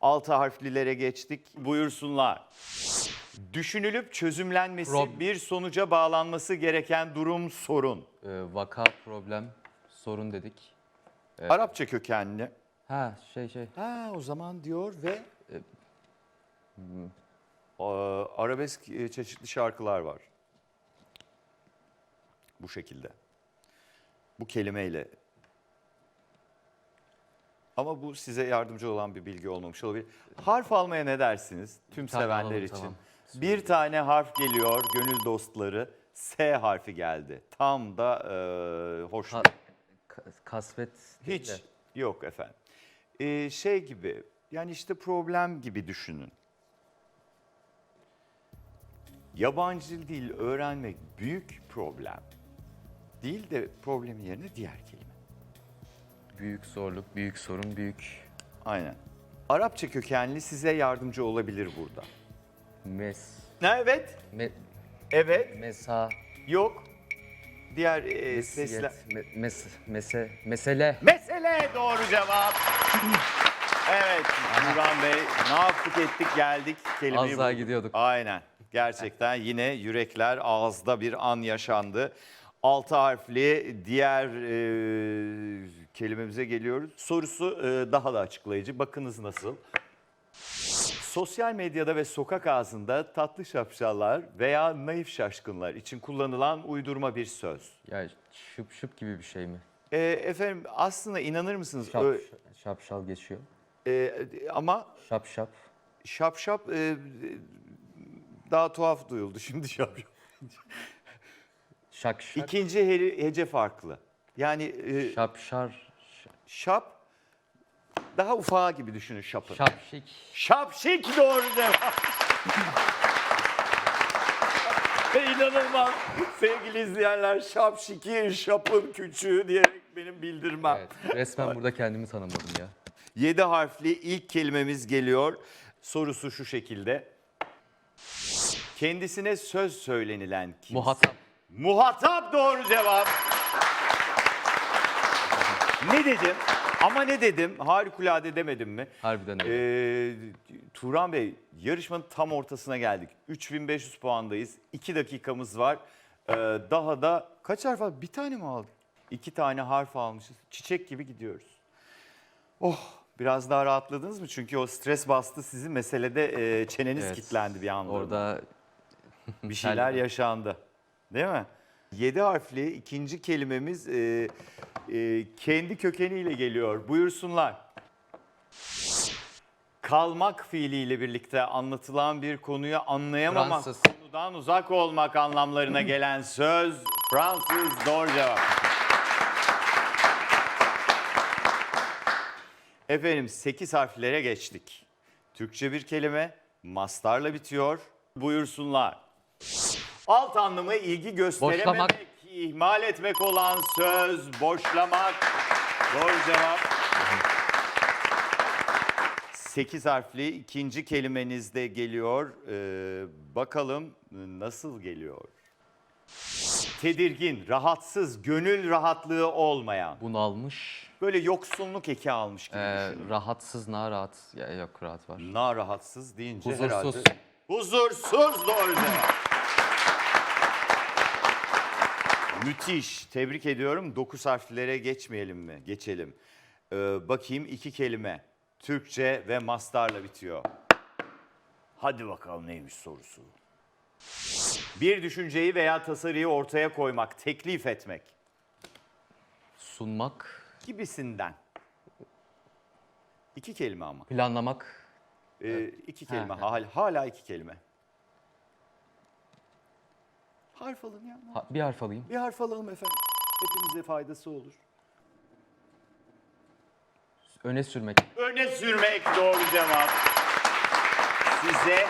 Altı harflilere geçtik. Buyursunlar. Düşünülüp çözümlenmesi, Prob- bir sonuca bağlanması gereken durum, sorun. Ee, vaka, problem, sorun dedik. Arapça kökenli. Ha şey şey. Ha o zaman diyor ve Aa, arabesk e, çeşitli şarkılar var. Bu şekilde. Bu kelimeyle. Ama bu size yardımcı olan bir bilgi olmamış olabilir. Harf almaya ne dersiniz tüm tane sevenler alalım, için? tamam. Bir tane harf geliyor gönül dostları. S harfi geldi. Tam da e, hoş. Ka- ka- kasvet değil Hiç de. yok efendim. Ee, şey gibi yani işte problem gibi düşünün. Yabancı dil öğrenmek büyük problem. Değil de problemin yerine diğer kelime. Büyük zorluk, büyük sorun, büyük Aynen. Arapça kökenli size yardımcı olabilir burada. mes. Ne evet? Me, Evet. mesa, Yok. Diğer e, sesler. mesiyet, me, mes, mese, mesele. Mesele doğru cevap. evet Burhan Bey ne yaptık ettik geldik. Kelimeyi Az daha bulduk. gidiyorduk. Aynen. Gerçekten yine yürekler ağızda bir an yaşandı. Altı harfli diğer e, kelimemize geliyoruz. Sorusu e, daha da açıklayıcı. Bakınız nasıl. Sosyal medyada ve sokak ağzında tatlı şapşallar veya naif şaşkınlar için kullanılan uydurma bir söz. Ya şıp şıp gibi bir şey mi? E, efendim aslında inanır mısınız? Şap, Ö- şapşal geçiyor. e, ama Şap şap. şap şap e, daha tuhaf duyuldu şimdi şap şap. Şak şak. İkinci he- hece farklı. Yani e, Şapşar. Şap daha ufağı gibi düşünün şapın. Şapşik. Şapşik doğru cevap. Ve inanılmaz sevgili izleyenler şapşiki şapın küçüğü diyerek benim bildirmem. Evet. Resmen burada kendimi tanımladım ya. Yedi harfli ilk kelimemiz geliyor. Sorusu şu şekilde. Kendisine söz söylenilen kimse. Muhatap. Muhatap doğru cevap. Ne dedim? Ama ne dedim? Harikulade demedim mi? Harbiden öyle. Ee, Turan Bey, yarışmanın tam ortasına geldik. 3500 puandayız. 2 dakikamız var. Ee, daha da kaç harf var? Bir tane mi aldık? İki tane harf almışız. Çiçek gibi gidiyoruz. Oh, biraz daha rahatladınız mı? Çünkü o stres bastı sizi. Meselede e, çeneniz Evet. kilitlendi bir anda. Orada Bir şeyler yaşandı. Değil mi? Yedi harfli ikinci kelimemiz e, e, kendi kökeniyle geliyor. Buyursunlar. Kalmak fiiliyle birlikte anlatılan bir konuyu anlayamamak, Fransız. konudan uzak olmak anlamlarına gelen söz Fransız doğru cevap. Efendim 8 harflere geçtik. Türkçe bir kelime, mastarla bitiyor. Buyursunlar. Alt anlamı ilgi gösterememek, Boşlamak. İhmal etmek olan söz, boşlamak. Doğru cevap. 8 harfli ikinci kelimeniz de geliyor. Ee, bakalım nasıl geliyor? Tedirgin, rahatsız, gönül rahatlığı olmayan. bunalmış. Böyle yoksunluk eki almış gibi Ee, düşünün. rahatsız, narahat. Ya, yok rahat var. Na rahatsız deyince Huzursuz. herhalde. Huzursuz doğru cevap. Müthiş. Tebrik ediyorum. Dokuz harflere geçmeyelim mi? Geçelim. Ee, bakayım iki kelime. Türkçe ve mastarla bitiyor. Hadi bakalım neymiş sorusu. Bir düşünceyi veya tasarıyı ortaya koymak, teklif etmek Sunmak, gibisinden. İki kelime ama. planlamak. Ee, iki kelime. Ha, Hala, hala iki kelime. Harf alın ya. Ha, bir harf alayım. Bir harf alalım efendim. Hepimize faydası olur. Öne sürmek. Öne sürmek doğru cevap. Size